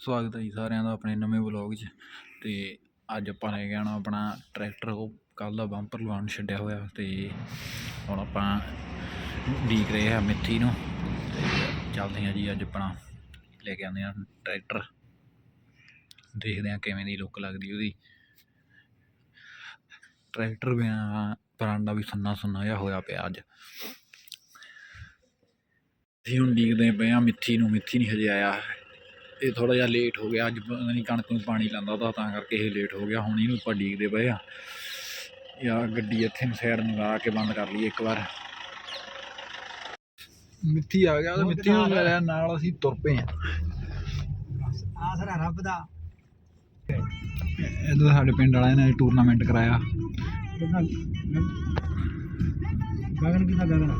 ਸਵਾਗਤ ਹੈ ਜੀ ਸਾਰਿਆਂ ਦਾ ਆਪਣੇ ਨਵੇਂ ਵਲੌਗ 'ਚ। ਤੇ ਅੱਜ ਆਪਾਂ ਲੈ ਕੇ ਆਉਣਾ ਆਪਣਾ ਟਰੈਕਟਰ ਉਹ ਕੱਲ ਦਾ ਬੰਪਰ ਲਵਾਉਣ ਛੱਡਿਆ ਹੋਇਆ ਤੇ ਹੁਣ ਆਪਾਂ ਡੀਕ ਰਹੇ ਹਾਂ ਮਿੱਥੀ ਨੂੰ ਤੇ ਚੱਲਦੇ ਹਾਂ ਜੀ ਅੱਜ ਆਪਣਾ ਲੈ ਕੇ ਆਉਂਦੇ ਹਾਂ ਟਰੈਕਟਰ। ਦੇਖਦੇ ਹਾਂ ਕਿਵੇਂ ਦੀ ਲੁੱਕ ਲੱਗਦੀ ਉਹਦੀ। ਟਰੈਕਟਰ ਵੀ ਬਰਾਂਡਾ ਵੀ ਸੁੰਨਾ ਸੰਨਾ ਜਿਹਾ ਹੋਇਆ ਪਿਆ ਅੱਜ। ਅਸੀਂ ਹੁਣ ਡੀਕਦੇ ਪਏ ਆ ਮਿੱਥੀ ਨੂੰ ਮਿੱਥੀ ਨਹੀਂ ਹਜੇ ਆਇਆ। ਇਹ ਥੋੜਾ ਜਿਹਾ ਲੇਟ ਹੋ ਗਿਆ ਅੱਜ ਨਹੀਂ ਕਣਕ ਨੂੰ ਪਾਣੀ ਲਾਉਂਦਾ ਤਾਂ ਤਾਂ ਕਰਕੇ ਇਹ ਲੇਟ ਹੋ ਗਿਆ ਹੁਣ ਇਹਨੂੰ ਆਪਾਂ ਡੀਕਦੇ ਪਏ ਆ। ਯਾ ਗੱਡੀ ਇੱਥੇ ਨੂੰ ਸਾਈਡ ਨੂੰ ਲਾ ਕੇ ਬੰਦ ਕਰ ਲਈਏ ਇੱਕ ਵਾਰ। ਮਿੱਥੀ ਆ ਗਿਆ ਤੇ ਮਿੱਥੀ ਨੂੰ ਲੈ ਨਾਲ ਅਸੀਂ ਤੁਰ ਪਏ ਆ। ਆਸਰਾ ਰੱਬ ਦਾ। ਇਧਰ ਸਾਡੇ ਪਿੰਡ ਵਾਲਿਆਂ ਨੇ ਟੂਰਨਾਮੈਂਟ ਕਰਾਇਆ। ਗਗਨ ਕਿਦਾ ਗਗਨ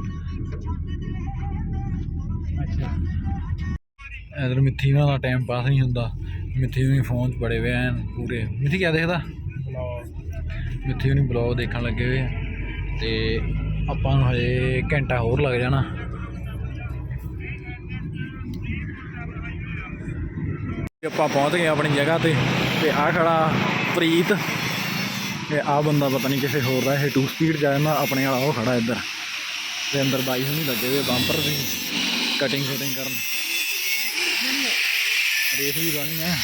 ਅੱਛਾ। ਇਧਰ ਮਿੱਥੀ ਨਾਲ ਦਾ ਟਾਈਮ ਪਾਸ ਨਹੀਂ ਹੁੰਦਾ। ਮਿੱਥੀ ਵੀ ਫੋਨ 'ਚ ਬੜੇ ਹੋਏ ਐਨ ਪੂਰੇ। ਮਿੱਥੀ ਕਿਆ ਦੇਖਦਾ? ਮਿੱਥੀ ਵੀ ਬਲੌਗ ਦੇਖਣ ਲੱਗੇ ਹੋਏ ਆ। ਤੇ ਆਪਾਂ ਨੂੰ ਹਜੇ ਘੰਟਾ ਹੋਰ ਲੱਗ ਜਾਣਾ। ਆਪਾਂ ਪਹੁੰਚ ਗਏ ਆਪਣੀ ਜਗ੍ਹਾ ਤੇ। ਤੇ ਆ ਖੜਾ ਪ੍ਰੀਤ। ਤੇ ਆ ਬੰਦਾ ਪਤਾ ਨਹੀਂ ਕਿਸੇ ਹੋਰ ਦਾ ਇਹ ਟੂ ਸਪੀਡ ਜਾ ਜਾਂਦਾ। ਆਪਣੇ ਵਾਲਾ ਉਹ ਖੜਾ ਇੱਧਰ। ਤੇ ਅੰਦਰ ਬਾਈ ਹੁਣੀ ਲੱਗੇ ਹੋਏ ਬੰਪਰ ਦੀ ਕਟਿੰਗ ਸ਼ੂਟਿੰਗ ਕਰਨ। ਰੇਸ ਵੀ ਲਾਣੀ ਹੈ।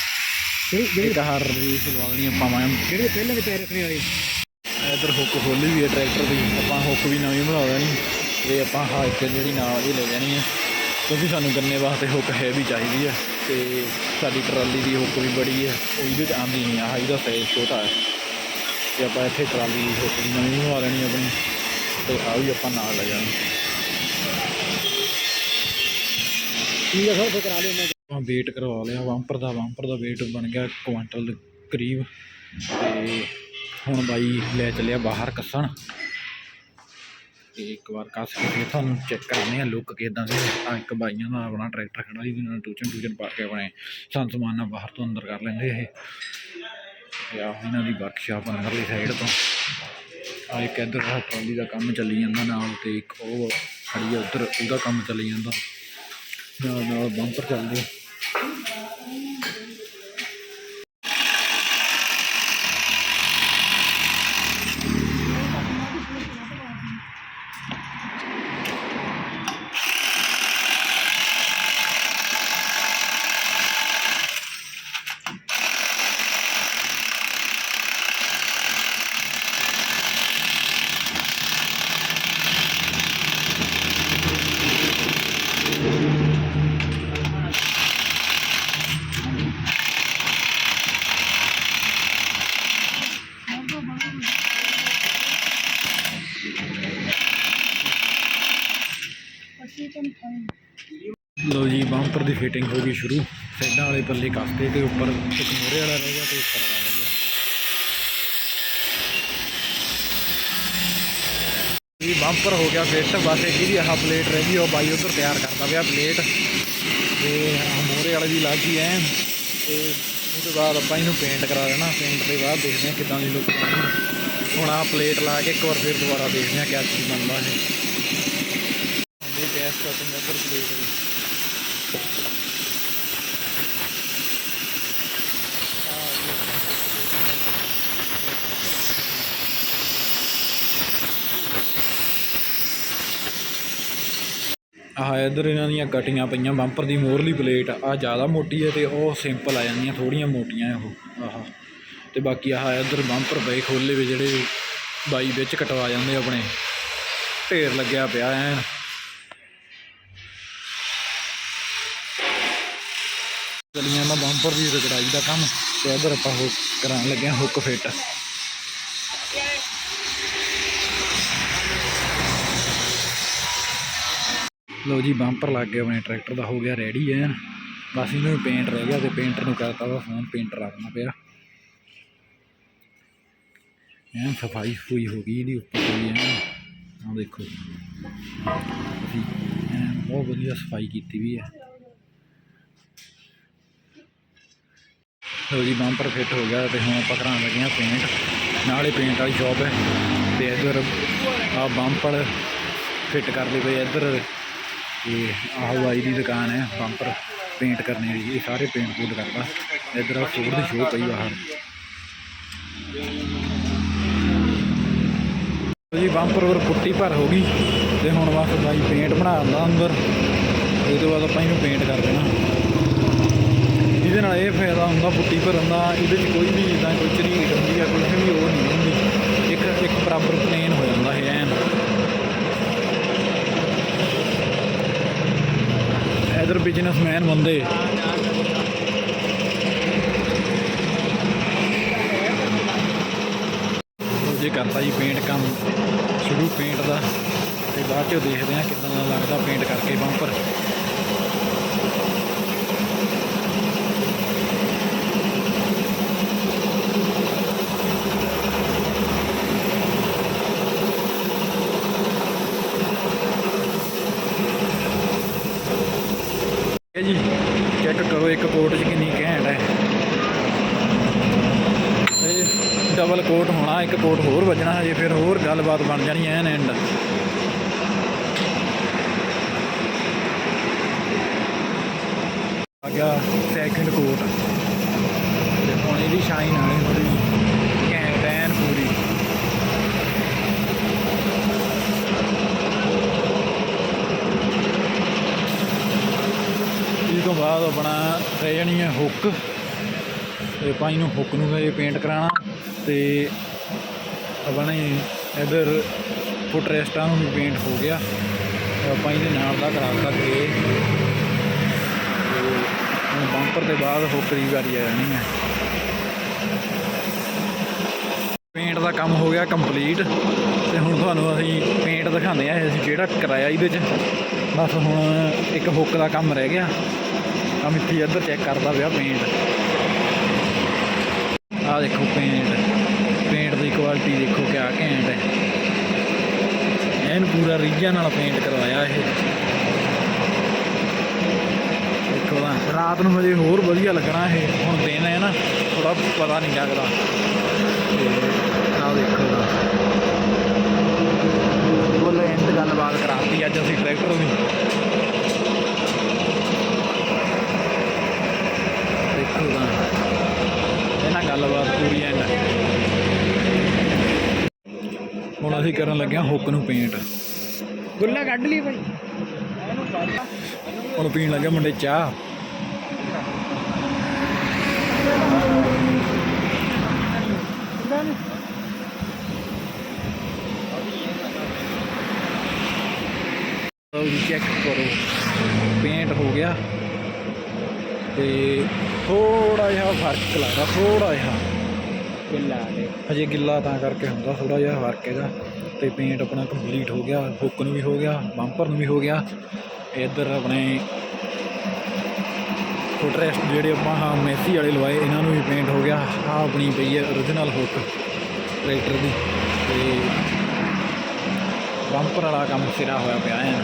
ਜਿਹੜੀ ਇਹ ਕਹਰ ਰੇਸ ਲਵਾਉਣੀ ਆਪਾਂ ਮੈਂ। ਜਿਹੜੇ ਪਹਿਲਾਂ ਦੇ ਪੈਰ ਰੱਖਣੇ ਵਾਲੀ ਇਧਰ ਹੁੱਕ ਖੋਲੀ ਵੀ ਹੈ ਟਰੈਕਟਰ ਦੀ। ਆਪਾਂ ਹੁੱਕ ਵੀ ਨਵੀਂ ਬਣਾ ਦੇਣੀ। ਤੇ ਆਪਾਂ ਹਾਈਕ ਜਿਹੜੀ ਨਾਲ ਇਹ ਲੈ ਜਾਣੀ ਹੈ। ਕਿਉਂਕਿ ਸਾਨੂੰ ਗੰਨੇ ਵਾਸਤੇ ਹੁੱਕ ਹੈ ਵੀ ਚਾਹੀਦੀ ਹੈ। ਤੇ ਸਾਡੀ ਟਰਾਲੀ ਦੀ ਹੁੱਕ ਵੀ ਬੜੀ ਹੈ। ਉਹ ਇਹਦੇ 'ਚ ਆਉਂਦੀ ਨਹੀਂ। ਆ ਇਹਦਾ ਸਾਈਜ਼ ਛੋਟਾ ਹੈ। ਤੇ ਆਪਾਂ ਇੱਥੇ ਟਰਾਲੀ ਦੀ ਹੁੱਕ ਵੀ ਨਵੀਂ ਬਣਾ ਲੈਣੀ ਆਪਣੀ। ਤੇ ਆ ਵੀ ਆਪਾਂ ਨਾਲ ਲੈ ਜਾਣੀ। ਠੀਕ ਸਭ ਕਰਾ ਲਿਓ ਮੈਂ ਆਪਾਂ ਵੇਟ ਕਰਵਾ ਲਿਆ ਬੰਪਰ ਦਾ ਬੰਪਰ ਦਾ ਵੇਟ ਬਣ ਗਿਆ ਕੁਆਂਟਲ ਦੇ ਕਰੀਬ ਤੇ ਹੁਣ ਬਾਈ ਲੈ ਚੱਲਿਆ ਬਾਹਰ ਕੱਸਣ। ਤੇ ਇੱਕ ਵਾਰ ਕੱਸ ਕੇ ਫਿਰ ਤੁਹਾਨੂੰ ਚੈੱਕ ਕਰਾਉਂਦੇ ਆ ਲੁੱਕ ਕਿਦਾਂ ਦੇ ਆ ਇੱਕ ਬਾਈਆਂ ਦਾ ਆਪਣਾ ਟਰੈਕਟਰ ਖੜਾ ਸੀ ਜਿਹਨਾਂ ਨੇ ਟੂਚਨ ਟੂਚਨ ਪਾ ਕੇ ਆਪਣੇ ਸੰਨ ਸਮਾਨ ਨਾਲ ਬਾਹਰ ਤੋਂ ਅੰਦਰ ਕਰ ਲੈਂਦੇ ਇਹ। ਤੇ ਆ ਇਹਨਾਂ ਦੀ ਵਰਕਸ਼ਾਪ ਅੰਦਰਲੀ ਸਾਈਡ ਤੋਂ। ਆ ਇੱਕ ਇੱਧਰ ਟਰਾਲੀ ਦਾ ਕੰਮ ਚੱਲੀ ਜਾਂਦਾ ਨਾਲ ਤੇ ਇੱਕ ਉਹ ਖੜੀ ਆ ਉੱਧਰ, ਉਹਦਾ ਕੰਮ ਚੱਲੀ ਜਾਂਦਾ। ਨਾਲ ਨਾਲ ਬੰਪਰ ਚੱਲਦੇ ਲੋ ਜੀ ਬੰਪਰ ਦੀ ਫਿਟਿੰਗ ਹੋ ਗਈ ਸ਼ੁਰੂ। ਸਾਈਡਾਂ ਵਾਲੇ ਪੱਲੇ ਕੱਸਦੇ ਤੇ ਉੱਪਰ ਇੱਕ ਮੋਰੇ ਵਾਲਾ ਰਹਿ ਗਿਆ ਤੇ ਉੱਪਰ ਵਾਲਾ ਰਹਿ ਗਿਆ। ਇਹ ਬੰਪਰ ਹੋ ਗਿਆ ਫਿੱਟ ਬਸ ਇੱਕ ਆਹ ਪਲੇਟ ਰਹਿ ਗਈ, ਉਹ ਬਾਈ ਉਧਰ ਤਿਆਰ ਕਰਦਾ ਪਿਆ ਪਲੇਟ ਤੇ ਆਹ ਮੋਰੇ ਵਾਲੇ ਦੀ ਲੱਗ ਗਈ ਐ ਤੇ ਉਸ ਤੋਂ ਬਾਅਦ ਆਪਾਂ ਇਹਨੂੰ ਪੇਂਟ ਕਰਾ ਦੇਣਾ। ਪੇਂਟ ਦੇ ਬਾਅਦ ਦੇਖਦੇ ਹਾਂ ਕਿਦਾਂ ਦੀ ਲੁੱਕ ਬਣਦੀ ਹੁਣ ਆਹ ਪਲੇਟ ਲਾ ਕੇ ਇੱਕ ਵਾਰ ਫਿਰ ਦੁਬਾਰਾ ਦੇਖਦੇ ਹਾਂ ਕਿਆ ਚੀਜ਼ ਬਣਦਾ ਇਹ। ਗੈਸ ਕਟਿੰਗ ਉੱਪਰ ਪਲੇਟ ਦੀ। ਆਹ ਇਧਰ ਇਹਨਾਂ ਦੀਆਂ ਕਟੀਆਂ ਪਈਆਂ, ਬੰਪਰ ਦੀ ਮੋਰਲੀ ਪਲੇਟ ਆ ਜ਼ਿਆਦਾ ਮੋਟੀ ਹੈ ਤੇ ਉਹ ਸਿੰਪਲ ਆ ਜਾਂਦੀਆਂ ਥੋੜੀਆਂ ਮੋਟੀਆਂ ਉਹ ਆਹ। ਤੇ ਬਾਕੀ ਆਹ ਇਧਰ ਬੰਪਰ ਪਏ ਖੋਲੇ ਵੀ ਜਿਹੜੇ ਬਾਈ ਵਿੱਚ ਕਟਵਾ ਜਾਂਦੇ ਆਪਣੇ। ਢੇਰ ਲੱਗਿਆ ਪਿਆ ਐਨ ਚਲੀਆਂ ਦਾ ਬੰਪਰ ਦੀ ਰਗੜਾਈ ਦਾ ਕੰਮ ਤੇ ਇਧਰ ਆਪਾਂ ਹੁੱਕ ਕਰਾਉਣ ਲੱਗੇ ਹਾਂ ਹੁੱਕ ਫਿੱਟ ਲੋ ਜੀ, ਬੰਪਰ ਲੱਗ ਗਿਆ, ਆਪਣੇ ਟਰੈਕਟਰ ਦਾ ਹੋ ਗਿਆ ਰੈਡੀ ਐ ਬਸ ਇਹਨੂੰ ਪੇਂਟ ਰਹਿ ਗਿਆ ਤੇ ਪੇਂਟਰ ਨੂੰ ਕਰਤਾ ਵਾ ਫੋਨ ਪੇਂਟਰ ਰੱਖਣਾ ਪਿਆ। ਐਨ ਸਫ਼ਾਈ ਹੋਈ ਹੋ ਗਈ, ਇਹਦੀ ਉੱਪਰ ਹੋਈ ਐਨ। ਆਹ ਦੇਖੋ। ਅਸੀਂ ਬਹੁਤ ਵਧੀਆ ਸਫ਼ਾਈ ਕੀਤੀ ਵੀ ਹੈ। ਲੋ ਜੀ ਬੰਪਰ ਫਿੱਟ ਹੋ ਗਿਆ ਤੇ ਹੁਣ ਆਪਾਂ ਕਰਾਉਣ ਲੱਗੇ ਹਾਂ ਪੇਂਟ ਨਾਲੇ ਪੇਂਟ ਵਾਲੀ ਸ਼ਾਪ ਹੈ ਤੇ ਇੱਧਰ ਆ ਬੰਪਰ ਫਿੱਟ ਕਰਦੇ ਪਏ ਇੱਧਰ ਤੇ ਆਹ ਬਾਈ ਦੀ ਦੁਕਾਨ ਹੈ ਬੰਪਰ ਪੇਂਟ ਕਰਨੇ ਵਾਲੀ ਇਹ ਸਾਰੇ ਪੇਂਟ ਪੂਲ ਕਰਦਾ ਇੱਧਰ ਆ ਫੂਡ ਦੀ ਸ਼ੋਅ ਪਈ ਆ ਜੀ ਬੰਪਰ ਵਰ ਪੁੱਟੀ ਭਰ ਹੋ ਗਈ ਤੇ ਹੁਣ ਬਸ ਬਾਈ ਪੇਂਟ ਬਣਾਉਂਦਾ ਅੰਦਰ। ਇਹ ਤੋਂ ਬਾਅਦ ਆਪਾਂ ਇਹਨੂੰ ਪੇਂਟ ਕਰ ਦੇਣਾ। ਇਹਦੇ ਨਾਲ ਇਹ ਫਾਇਦਾ ਹੁੰਦਾ ਪੁੱਟੀ ਭਰਨ ਦਾ, ਇਹਦੇ 'ਚ ਕੋਈ ਵੀ ਜਿੱਦਾਂ ਕੋਈ ਝਰੀਟ ਹੁੰਦੀ ਆ ਕੁਝ ਵੀ ਉਹ ਨਹੀਂ ਹੁੰਦੀ। ਇੱਕ ਇੱਕ ਬਰਾਬਰ ਪਲੇਨ ਹੋ ਜਾਂਦਾ ਇਹ ਐਨ। ਇਧਰ ਬਿਜ਼ਨਸਮੈਨ ਬੰਦੇ। ਜੇ ਜੀ ਕਰਤਾ ਜੀ ਪੇਂਟ ਕੰਮ, ਸ਼ੁਰੂ ਪੇਂਟ ਦਾ। ਤੇ ਬਾਅਦ ਚੋਂ ਦੇਖਦੇ ਆ ਕਿਦਾਂ ਲੱਗਦਾ ਪੇਂਟ ਕਰਕੇ ਬੰਪਰ ਇਹ ਜੀ ਚੈੱਕ ਕਰੋ ਇੱਕ ਕੋਟ 'ਚ ਕਿੰਨੀ ਘੈਂਟ ਹੈ ਇਹ ਡਬਲ ਕੋਟ ਹੋਣਾ, ਇੱਕ ਕੋਟ ਹੋਰ ਵੱਜਣਾ ਹਜੇ, ਫਿਰ ਹੋਰ ਗੱਲਬਾਤ ਬਣ ਜਾਣੀ ਐਨ ਐਂਡ। ਆ ਗਿਆ ਸੈਕਿੰਡ ਕੋਟ। ਤੇ ਹੁਣ ਇਹਦੀ ਸ਼ਾਈਨ ਆਣੀ ਥੋੜੀ ਘੈਂਟ ਐਨ ਪੂਰੀ। ਇਹ ਤੋਂ ਬਾਅਦ ਆਪਣਾ ਰਹਿ ਜਾਣੀ ਹੈ ਹੁੱਕ ਤੇ ਆਪਾਂ ਨੂੰ ਹੁੱਕ ਨੂੰ ਇਹ ਪੇਂਟ ਕਰਾਉਣਾ। ਤੇ ਆਪਣੇ ਇਧਰ ਫੁੱਟ ਰੈਸਟਾਂ ਨੂੰ ਵੀ ਪੇਂਟ ਹੋ ਗਿਆ। ਤੇ ਆਪਾਂ ਇਹਦੇ ਨਾਲ ਦਾ ਕਰਾ ਦਿੱਤਾ ਗ੍ਰੇ ਹੁਣ ਬੰਪਰ ਦੇ ਬਾਅਦ ਹੁੱਕ ਦੀ ਵਾਰੀ ਆ ਜਾਣੀ ਹੈ। ਪੇਂਟ ਦਾ ਕੰਮ ਹੋ ਗਿਆ ਕੰਪਲੀਟ ਤੇ ਹੁਣ ਤੁਹਾਨੂੰ ਅਸੀਂ ਪੇਂਟ ਦਿਖਾਉਂਦੇ ਆ ਅਸੀਂ ਜਿਹੜਾ ਕਰਾਇਆ ਇਹਦੇ 'ਚ। ਬਸ ਹੁਣ ਇੱਕ ਹੁੱਕ ਦਾ ਕੰਮ ਰਹਿ ਗਿਆ। ਆ ਮਿੱਠੀ ਇੱਧਰ ਚੈੱਕ ਕਰਦਾ ਪਿਆ ਪੇਂਟ ਆਹ ਦੇਖੋ ਪੇਂਟ ਪੇਂਟ ਦੀ ਕੁਆਲਿਟੀ ਦੇਖੋ ਕਿਆ ਘੈਂਟ ਹੈ। ਐਨ ਪੂਰਾ ਰੀਝਾਂ ਨਾਲ ਪੇਂਟ ਕਰਵਾਇਆ ਇਹ। ਦੇਖੋ ਨਾ ਰਾਤ ਨੂੰ ਹਜੇ ਹੋਰ ਵਧੀਆ ਲੱਗਣਾ ਇਹ। ਹੁਣ ਦਿਨ ਹੈ ਨਾ ਥੋੜਾ ਪਤਾ ਨਹੀਂ ਲੱਗਦਾ। ਆਹ ਦੇਖੋ ਨਾ ਐਂਡ ਗੱਲਬਾਤ ਕਰਾਤੀ ਅੱਜ ਅਸੀਂ ਟਰੈਕਟਰ ਦੀ। ਦੇਖੋ ਨਾ ਇਹਨਾਂ ਗੱਲਬਾਤ ਪੂਰੀ ਐਂਡ। ਹੁਣ ਅਸੀਂ ਕਰਨ ਲੱਗੇ ਹਾਂ ਹੁੱਕ ਨੂੰ ਪੇਂਟ। ਗੁੱਲਾ ਕੱਢ ਲਈ ਭਾਈ ਹੁਣ ਪੀਣ ਲੱਗੇ ਮੁੰਡੇ ਚਾਹ। ਚੈੱਕ ਕਰੋ। ਪੇਂਟ ਹੋ ਗਿਆ। ਤੇ ਥੋੜਾ ਜਿਹਾ ਫ਼ਰਕ ਲੱਗਦਾ ਥੋੜਾ ਜਿਹਾ। ਗੁੱਲਾ ਦੇ ਹਜੇ ਗਿੱਲਾ ਤਾਂ ਕਰਕੇ ਹੁੰਦਾ ਥੋੜਾ ਜਿਹਾ ਫ਼ਰਕ ਇਹਦਾ। ਤੇ ਪੇਂਟ ਆਪਣਾ ਕੰਪਲੀਟ ਹੋ ਗਿਆ ਹੁੱਕ ਨੂੰ ਵੀ ਹੋ ਗਿਆ ਬੰਪਰ ਨੂੰ ਵੀ ਹੋ ਗਿਆ। ਇੱਧਰ ਆਪਣੇ ਫੁੱਟਰੈਸਟ ਜਿਹੜੇ ਆਪਾਂ ਹਾਂ ਮੈਸੀ ਵਾਲੇ ਲਵਾਏ ਇਹਨਾਂ ਨੂੰ ਵੀ ਪੇਂਟ ਹੋ ਗਿਆ। ਆ ਆਪਣੀ ਪਈ ਹੈ origignal ਹੁੱਕ ਟਰੈਕਟਰ ਦੀ। ਤੇ ਬੰਪਰ ਵਾਲਾ ਕੰਮ ਸਿਰਾ ਹੋਇਆ ਪਿਆ ਹੈ।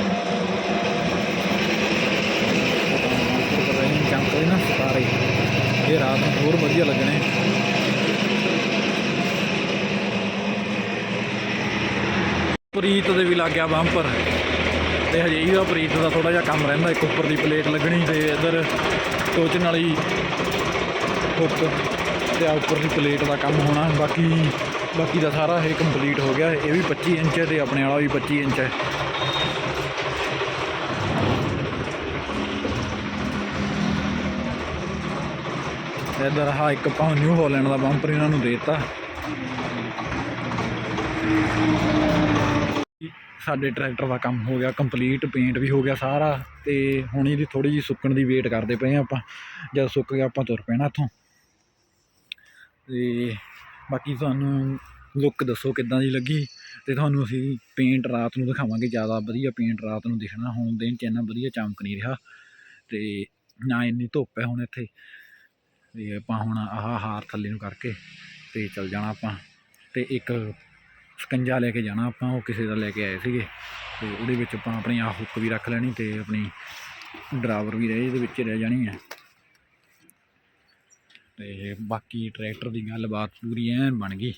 ਚਮਕਦੇ ਨਾ ਸਿਤਾਰੇ ਇਹ ਰਾਤ ਨੂੰ ਹੋਰ ਵਧੀਆ ਲੱਗਣੇ। ਪ੍ਰੀਤ ਦੇ ਵੀ ਲੱਗ ਗਿਆ ਬੰਪਰ। ਤੇ ਹਜੇ ਇਹਦਾ ਪ੍ਰੀਤ ਦਾ ਥੋੜਾ ਜਿਹਾ ਕੰਮ ਰਹਿੰਦਾ, ਇੱਕ ਉੱਪਰ ਦੀ ਪਲੇਟ ਲੱਗਣੀ ਤੇ ਇੱਧਰ ਟੋਚਨ ਵਾਲੀ ਹੁੱਕ ਤੇ ਆ ਉੱਪਰ ਦੀ ਪਲੇਟ ਦਾ ਕੰਮ ਹੋਣਾ। ਬਾਕੀ ਬਾਕੀ ਦਾ ਸਾਰਾ ਇਹ ਕੰਪਲੀਟ ਹੋ ਗਿਆ। ਇਹ ਵੀ 25 ਇੰਚ ਹੈ ਤੇ ਆਪਣੇ ਵਾਲਾ ਵੀ 25 ਇੰਚ ਹੈ। ਇੱਧਰ ਆਹ ਇੱਕ ਆਪਾਂ ਨਿਊ ਹੋਲੈਂਡ ਦਾ ਬੰਪਰ ਇਹਨਾਂ ਨੂੰ ਦੇ ਦਿੱਤਾ। ਸਾਡੇ ਟਰੈਕਟਰ ਦਾ ਕੰਮ ਹੋ ਗਿਆ ਕੰਪਲੀਟ ਪੇਂਟ ਵੀ ਹੋ ਗਿਆ ਸਾਰਾ ਤੇ ਹੁਣ ਇਹਦੀ ਥੋੜੀ ਜਿਹੀ ਸੁੱਕਣ ਦੀ ਵੇਟ ਕਰਦੇ ਪਏ ਆ ਆਪਾਂ। ਜਦ ਸੁੱਕ ਗਿਆ ਆਪਾਂ ਤੁਰ ਪੈਣਾ ਇੱਥੋਂ। ਤੇ ਬਾਕੀ ਤੁਹਾਨੂੰ ਲੁੱਕ ਦੱਸੋ ਕਿੱਦਾਂ ਦੀ ਲੱਗੀ? ਤੇ ਤੁਹਾਨੂੰ ਅਸੀਂ ਪੇਂਟ ਰਾਤ ਨੂੰ ਦਿਖਾਵਾਂਗੇ, ਜ਼ਿਆਦਾ ਵਧੀਆ ਪੇਂਟ ਰਾਤ ਨੂੰ ਦਿਖਣਾ। ਹੁਣ ਦਿਨ ਚ ਇੰਨਾ ਵਧੀਆ ਚਮਕ ਨਹੀਂ ਰਿਹਾ। ਤੇ ਨਾ ਇੰਨੀ ਧੁੱਪ ਹੈ ਹੁਣ ਇੱਥੇ। ਤੇ ਆਪਾਂ ਹੁਣ ਆਹ ਹਾਰ ਥੱਲੇ ਨੂੰ ਕਰਕੇ ਤੇ ਚੱਲ ਜਾਣਾ ਆਪਾਂ। ਤੇ ਇੱਕ ਸਕੰਜਾ ਲੈ ਕੇ ਜਾਣਾ ਆਪਾਂ, ਉਹ ਕਿਸੇ ਦਾ ਲੈ ਕੇ ਆਏ ਸੀਗੇ। ਤੇ ਉਹਦੇ ਵਿੱਚ ਆਪਾਂ ਆਪਣੀ ਆਹ ਹੁੱਕ ਵੀ ਰੱਖ ਲੈਣੀ ਤੇ ਆਪਣੀ ਡਰਾਈਵਰ ਵੀ ਰਹੇ, ਇਹਦੇ ਵਿੱਚ ਰਹਿ ਜਾਣੀ ਹੈ ਤੇ ਬਾਕੀ ਟਰੈਕਟਰ ਦੀ ਗੱਲਬਾਤ ਪੂਰੀ ਐਨ ਬਣ ਗਈ।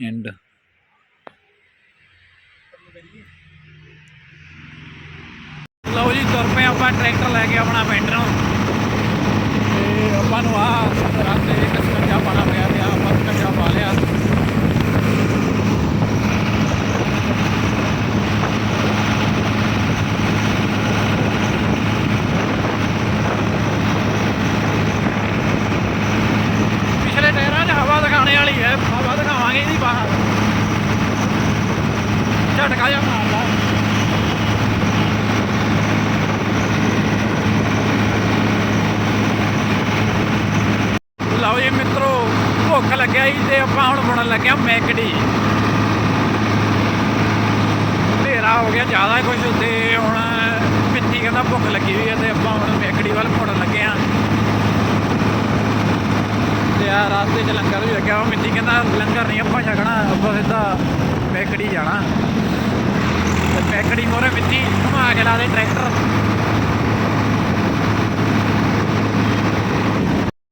ਐਂਡ ਲਓ ਜੀ, ਤੁਰ ਪਏ ਆਪਾਂ, ਟਰੈਕਟਰ ਲੈ ਕੇ ਆਪਣਾ ਪਿੰਡ ਨੂੰ। Paano ha? Rante, kasi kanya para ya. ਭੁੱਖ ਲੱਗਿਆ ਸੀ ਤੇ ਆਪਾਂ ਹੁਣ ਬਣਨ ਲੱਗਿਆ ਮੈਕਡੀ। ਹਨੇਰਾ ਹੋ ਗਿਆ, ਜ਼ਿਆਦਾ ਕੁਝ ਤੇ ਹੁਣ ਮਿੱਠੀ ਕਹਿੰਦਾ ਭੁੱਖ ਲੱਗੀ ਹੋਈ ਹੈ ਤੇ ਆਪਾਂ ਹੁਣ ਮੈਕਡੀ ਵੱਲ ਮੁੜਨ ਲੱਗੇ ਆ ਤੇ ਆ ਰਾਸਤੇ 'ਚ ਲੰਗਰ ਵੀ ਲੱਗਿਆ ਵਾ ਮਿੱਠੀ ਕਹਿੰਦਾ ਲੰਗਰ ਨਹੀਂ, ਆਪਾਂ ਛਕਣਾ, ਆਪਾਂ ਸਿੱਧਾ ਮੈਕੜੀ ਜਾਣਾ। ਤੇ ਮੈਕੜੀ ਮੋਰੇ ਮਿੱਠੀ ਘੁਮਾ ਕੇ ਲਾ ਦੇ ਟਰੈਕਟਰ।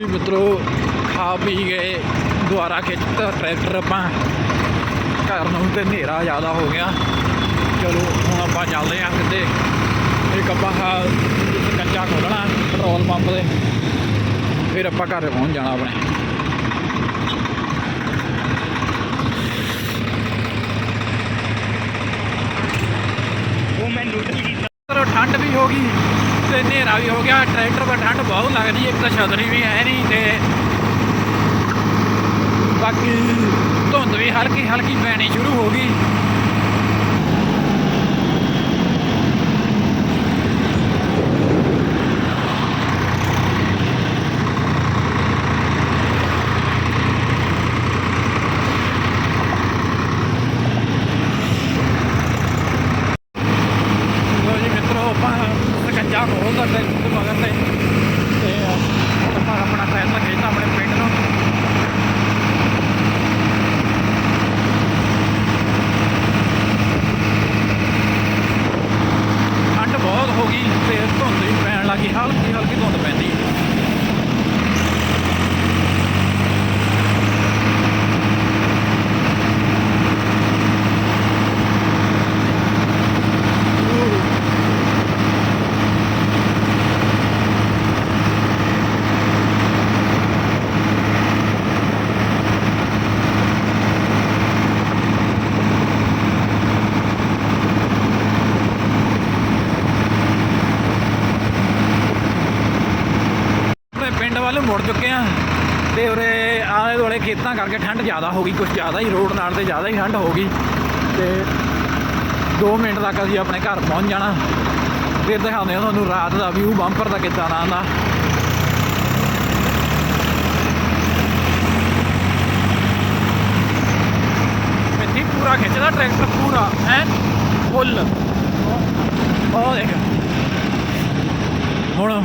ਵੀ ਮਿੱਤਰੋ, ਖਾ ਪੀ ਗਏ ਦੁਆਰਾ ਖਿੱਚਤਾ ਟਰੈਕਟਰ ਆਪਾਂ ਘਰ ਨੂੰ ਤੇ ਹਨੇਰਾ ਜ਼ਿਆਦਾ ਹੋ ਗਿਆ। ਚਲੋ ਹੁਣ ਆਪਾਂ ਚੱਲਦੇ ਆਂ ਕਿਤੇ। ਇੱਕ ਆਪਾਂ ਕੰਚਾ ਖੋਲਣਾ ਪੈਟਰੋਲ ਪੰਪ ਦੇ ਫਿਰ ਆਪਾਂ ਘਰ ਪਹੁੰਚ ਜਾਣਾ ਆਪਣੇ। ਠੰਡ ਵੀ ਹੋ ਗਈ ਤੇ ਹਨੇਰਾ ਵੀ ਹੋ ਗਿਆ। ਟਰੈਕਟਰ 'ਤੇ ਠੰਡ ਬਹੁਤ ਲੱਗਦੀ ਇੱਕ ਤਾਂ ਛਤਰੀ ਵੀ ਹੈ ਨਹੀਂ ਤੇ ਬਾਕੀ ਧੁੰਦ ਵੀ ਹਲਕੀ ਹਲਕੀ ਪੈਣੀ ਸ਼ੁਰੂ ਹੋ ਗਈ ਲੋ ਜੀ ਮਿੱਤਰੋ ਆਪਾਂ ਸਕੰਜਾ ਖੋਲਦਾ ਤੇ ਤੇ ਮਗਰ ਤੇ ਤੇ ਹੁਣ ਆਪਾਂ ਆਪਣਾ ਟ੍ਰੈਨ ਖੇਡਣਾ ਆਪਣੇ ਪਿੰਡ ਨੂੰ ਠੰਡ ਬਹੁਤ ਹੋ ਗਈ ਤੇ ਧੁੰਦ ਵੀ ਪੈਣ ਲੱਗੀ ਹਲਕੀ ਹਲਕੀ ਧੁੰਦ ਪੈਂਦੀ ਆਪਣੇ ਪਿੰਡ ਵੱਲ ਮੁੜ ਚੁੱਕੇ ਆ ਤੇ ਉਰੇ ਆਲੇ ਕਰਕੇ ਠੰਡ ਜ਼ਿਆਦਾ ਹੋ ਗਈ ਕੁਝ ਜ਼ਿਆਦਾ ਹੀ ਰੋਡ ਨਾਲ ਤੇ ਜ਼ਿਆਦਾ ਹੀ ਠੰਡ ਹੋ ਗਈ ਤੇ 2 ਮਿੰਟ ਤੱਕ ਅਸੀਂ ਆਪਣੇ ਘਰ ਪਹੁੰਚ ਜਾਣਾ। ਫਿਰ ਦਿਖਾਉਂਦੇ ਹਾਂ ਤੁਹਾਨੂੰ ਰਾਤ ਦਾ ਵਿਊ ਬੰਪਰ ਦਾ ਕਿੱਦਾਂ ਦਾ ਆਉਂਦਾ। ਮਿੱਟੀ ਪੂਰਾ ਖਿੱਚਦਾ ਟਰੈਕਟਰ ਪੂਰਾ, ਹੈ? ਫੁੱਲ। ਉਹ ਦੇਖ। ਹੁਣ